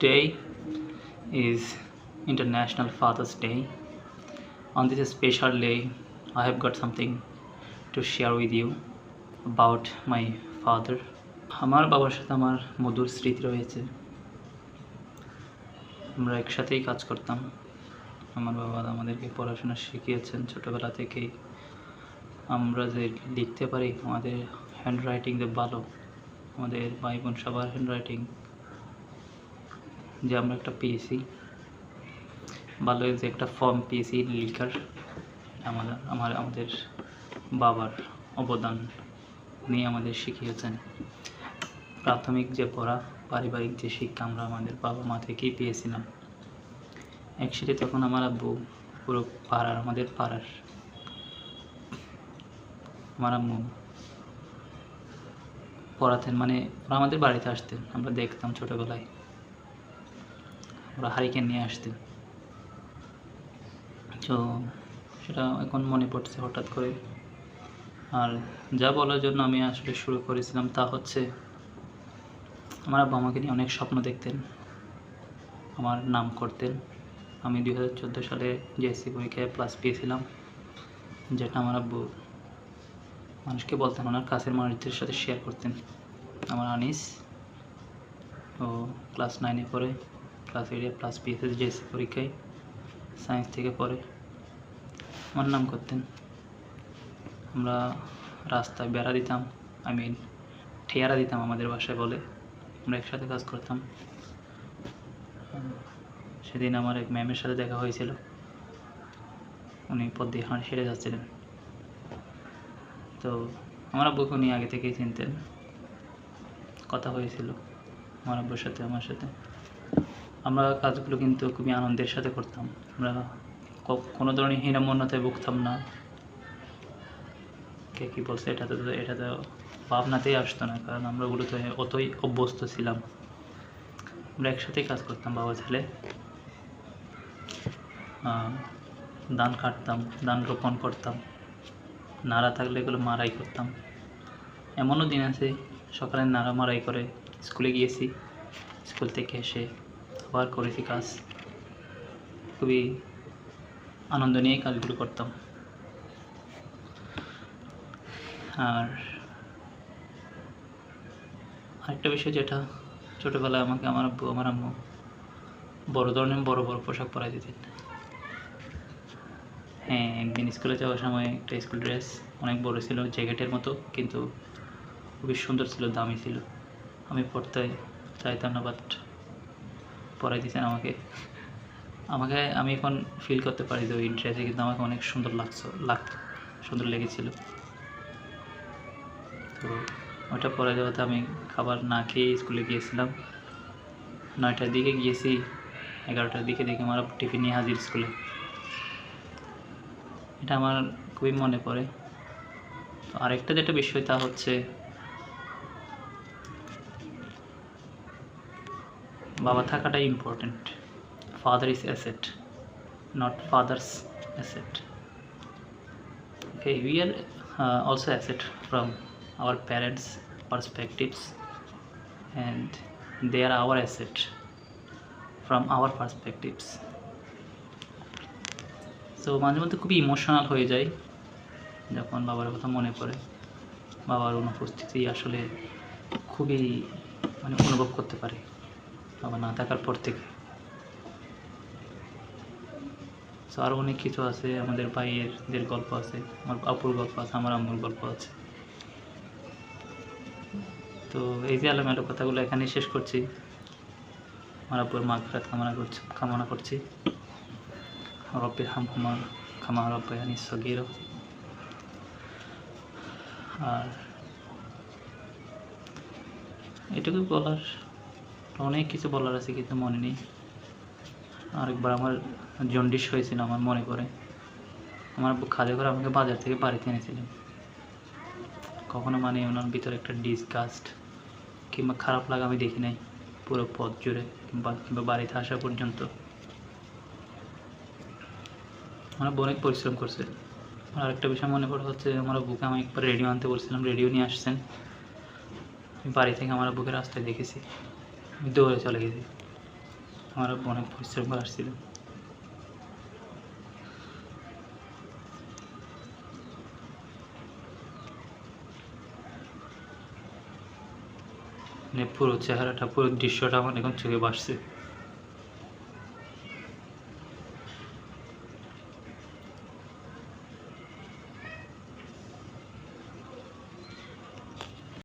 Today is International Father's Day. On this special day, I have got something to share with you about my father. আমার বাবার সাথে আমার মধুর স্মৃতি রয়েছে আমরা একসাথেই কাজ করতাম আমার বাবা আমাদেরকে পড়াশোনা শিখিয়েছেন ছোটোবেলা থেকেই আমরা যে লিখতে পারি আমাদের হ্যান্ড রাইটিং যে ভালো আমাদের ভাই বোন সবার হ্যান্ড রাইটিং যে আমরা একটা পেয়েছি। ভালো যে একটা ফর্ম পেয়েছি লিখার। আমাদের, আমার, আমাদের বাবার অবদান নিয়ে আমাদের শিখিয়েছেন। প্রাথমিক যে পড়া, পারিবারিক যে শিক্ষা আমরা আমাদের বাবা মা থেকেই পেয়েছিলাম। অ্যাকচুয়ালি তখন আমার আব্বু পুরো পাড়ার, আমাদের পাড়ার। আমার আম্মু পড়াতেন মানে আমাদের বাড়িতে আসতেন, আমরা দেখতাম ছোটোবেলায়। ওরা হারিকেন নিয়ে আসতেন তো সেটা এখন মনে পড়ছে হঠাৎ করে। আর যা বলার জন্য আমি আসলে শুরু করেছিলাম তা হচ্ছে, আমার আব্বা আমাকে নিয়ে অনেক স্বপ্ন দেখতেন। আমার নাম করতেন। আমি দুই হাজার চোদ্দ সালে জিএসসি পরীক্ষায় প্লাস পেয়েছিলাম। যেটা আমার আব্বু মানুষকে বলতেন, ওনার কাছের মানুষদের সাথে শেয়ার করতেন। আমার আনিস ও ক্লাস নাইনে পড়ে। ক্লাস এইটে প্লাস পেয়েছে জিএসসি পরীক্ষায় সায়েন্স থেকে পড়ে আমার নাম করতেন। আমরা রাস্তায় বেড়া দিতাম আই মিন ঠেয়ারা দিতাম আমাদের বাসায় বলে। আমরা একসাথে কাজ করতাম। সেদিন আমার এক ম্যামের সাথে দেখা হয়েছিল। উনি পদ দিয়ে হাঁড়ি সেরে যাচ্ছিলেন। তো আমার আব্বুকে উনি আগে থেকেই চিনতেন। কথা হয়েছিল। আমার আব্বুর সাথে, আমার সাথে। আমরা কাজগুলো কিন্তু খুবই আনন্দের সাথে করতাম। আমরা কোনো ধরনের হীনমন্যতায় ভুগতাম না। কে কী বলছে, এটা তো এটা তো ভাবনাতেই আসতো না, কারণ আমরা ওগুলোতে অতই অভ্যস্ত ছিলাম। আমরা একসাথেই কাজ করতাম বাবা ছেলে। ধান কাটতাম, ধান রোপণ করতাম। নাড়া থাকলে এগুলো মারাই করতাম। এমনও দিন আছে, সকালে নাড়া মারাই করে স্কুলে গিয়েছি। স্কুল থেকে এসে আবার করেছি কাজ খুবই আনন্দ নিয়ে কাজগুলো করতাম। আর আরেকটা বিষয় যেটা, ছোটোবেলায় আমাকে আমার আব্বু, আমার আম্মু বড় ধরনের বড় বড় পোশাক পরাই দিতেন। হ্যাঁ একদিন স্কুলে যাওয়ার সময় একটা স্কুল ড্রেস অনেক বড় ছিল, জ্যাকেটের মতো, কিন্তু খুবই সুন্দর ছিল, দামি ছিল। আমি পড়তে চাইতাম না বাট পরাই দিয়েছেন আমাকে। আমাকে আমি এখন ফিল করতে পারি যে ওই ড্রেসে কিন্তু আমাকে অনেক সুন্দর লাগছে লাগতো সুন্দর লেগেছিল। তো ওইটা পরে যাওয়াতে আমি খাবার না খেয়ে স্কুলে গিয়েছিলাম। নয়টার দিকে গিয়েছি, এগারোটার দিকে দেখে আমার টিফিন নিয়ে হাজির স্কুলে এটা আমার খুবই মনে পড়ে। তো আরেকটা যেটা বিষয় তা হচ্ছে বাবা থাকাটাই important father is asset not father's asset okay we are uh, also asset from our parents perspectives and they are our asset from our perspectives. মাঝে মধ্যে খুবই ইমোশনাল হয়ে যায় যখন বাবার কথা মনে পড়ে। বাবার অনুপস্থিতি আসলে খুবই মানে অনুভব করতে পারে। বাবা না থাকার পর থেকে। তো আরও অনেক কিছু আছে, আমাদের ভাইয়েরদের গল্প আছে, আমার আপুর গল্প আছে, আমার আম্মুর গল্প আছে। তো এই যে আলোমেলো কথাগুলো এখানে শেষ করছি। আমার আব্বুর মাগফিরাত কামনা করছি কামনা করছি। রব্বে হাম হুমা খামা রব্বায়ানি সগির। আর এটুকু বলার অনেক কিছু বলার আছে কিন্তু মনে নেই। আরেকবার আমার জন্ডিস হয়েছিল আমার মনে পড়ে। আমার খালি করে আমাকে বাজার থেকে বাড়িতে এনেছিলেন কখনো মানে ওনার ভিতরে একটা ডিসগাস্ট কিংবা খারাপ লাগা আমি দেখি নাই পুরো পথ জুড়ে কিংবা কিংবা বাড়িতে আসা পর্যন্ত। আমার অনেক পরিশ্রম করছে। আর আরেকটা বিষয় মনে পড়ে হচ্ছে, আমার বুকে আমি একবার রেডিও আনতে বলছিলাম, রেডিও নিয়ে আসছেন। বাড়ি থেকে আমার আব্বুকে রাস্তায় দেখেছি। দৌড়ে চলে গেছি। আমার অনেক পরিশ্রম করে আসছিল মানে পুরো চেহারাটা, পুরো দৃশ্যটা আমার এখন চোখে ভাসছে।